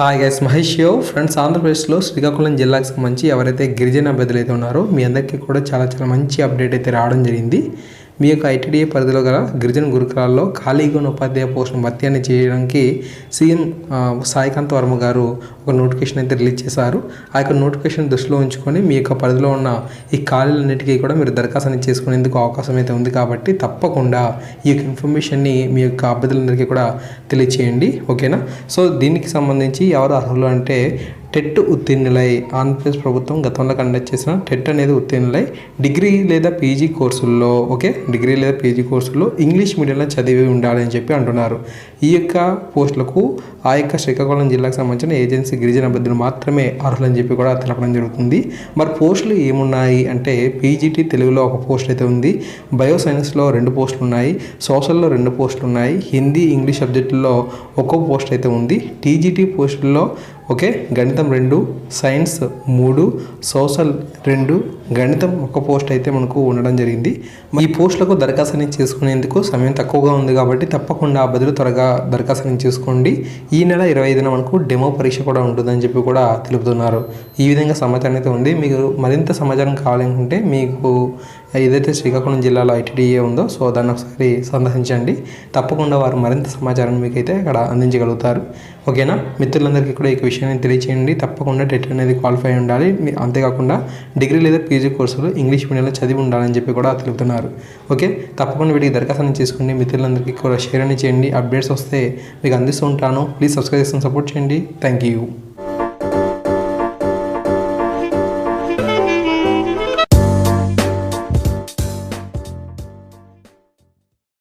Hi guys Mahesh యో friends ఆంధ్రప్రదేశ్లో శ్రీకాకుళం జిల్లాకు సంబంధించి ఎవరైతే గిరిజన అభ్యర్థులు అయితే ఉన్నారో మీ అందరికీ కూడా చాలా చాలా మంచి అప్డేట్ అయితే రావడం జరిగింది. మీ యొక్క ఐటీడీఏ పరిధిలో గల గిరిజన గురుకులాల్లో ఖాళీగా ఉన్న ఉపాధ్యాయ పోస్టును భర్తీ అని చేయడానికి సీఎం సాయికాంత్ వర్మ గారు ఒక నోటిఫికేషన్ అయితే రిలీజ్ చేశారు. ఆ యొక్క నోటిఫికేషన్ దృష్టిలో ఉంచుకొని మీ యొక్క పరిధిలో ఉన్న ఈ ఖాళీలన్నిటికీ కూడా మీరు దరఖాస్తు అనేది చేసుకునేందుకు అవకాశం అయితే ఉంది కాబట్టి తప్పకుండా ఈ యొక్క ఇన్ఫర్మేషన్ని మీ యొక్క అభ్యర్థులందరికీ కూడా తెలియచేయండి. ఓకేనా? సో దీనికి సంబంధించి ఎవరు అర్హులు అంటే టెట్ ఉత్తీర్ణులై ఆంధ్రప్రదేశ్ ప్రభుత్వం గతంలో కండక్ట్ చేసిన టెట్ అనేది ఉత్తీర్ణులై డిగ్రీ లేదా పీజీ కోర్సుల్లో ఓకే? డిగ్రీ లేదా పీజీ కోర్సుల్లో ఇంగ్లీష్ మీడియంలో చదివి ఉండాలని చెప్పి అంటున్నారు. ఈ యొక్క పోస్టులకు ఆ యొక్క శ్రీకాకుళం జిల్లాకు సంబంధించిన ఏజెన్సీ గిరిజన అభ్యర్థులు మాత్రమే అర్హులని చెప్పి కూడా తెలపడం జరుగుతుంది. మరి పోస్టులు ఏమున్నాయి అంటే పీజీటీ తెలుగులో ఒక పోస్ట్ అయితే ఉంది బయో సైన్స్లో రెండు పోస్టులు ఉన్నాయి సోషల్లో రెండు పోస్టులు ఉన్నాయి హిందీ ఇంగ్లీష్ సబ్జెక్టుల్లో ఒక్కో పోస్ట్ అయితే ఉంది. టీజీటీ పోస్టుల్లో ఓకే? గణితం రెండు సైన్స్ మూడు సోషల్ రెండు. గణితం ఒక పోస్ట్ అయితే మనకు ఉండడం జరిగింది. ఈ పోస్టులకు దరఖాస్తు అనేది చేసుకునేందుకు సమయం తక్కువగా ఉంది కాబట్టి తప్పకుండా బదులు త్వరగా దరఖాస్తు అనేది చేసుకోండి. ఈ నెల ఇరవై ఐదున మనకు డెమో పరీక్ష కూడా ఉంటుందని చెప్పి కూడా తెలుపుతున్నారు. ఈ విధంగా సమాచారం అయితే ఉంది. మీకు మరింత సమాచారం కావాలనుకుంటే మీకు ఏదైతే శ్రీకాకుళం జిల్లాలో ఐటీడీఏ ఉందో సో దాన్ని ఒకసారి సందర్శించండి. తప్పకుండా వారు మరింత సమాచారాన్ని మీకైతే అక్కడ అందించగలుగుతారు. ఓకేనా? మిత్రులందరికీ కూడా ఈ విషయాన్ని తెలియచేయండి. తప్పకుండా టెట్ అనేది క్వాలిఫై ఉండాలి. మీ- అంతేకాకుండా డిగ్రీ లేదా పీజీ కోర్సులు ఇంగ్లీష్ మీడియంలో చదివి ఉండాలని చెప్పి కూడా తెలుపుతున్నారు. ఓకే? తప్పకుండా వీటికి దరఖాస్తు చేసుకోండి. మిత్రులందరికీ కూడా షేర్ అని చేయండి. అప్డేట్స్ వస్తే మీకు అందిస్తూ ఉంటాను. ప్లీజ్ సబ్స్క్రైబ్ చేసుకుని సపోర్ట్ చేయండి. Thank you.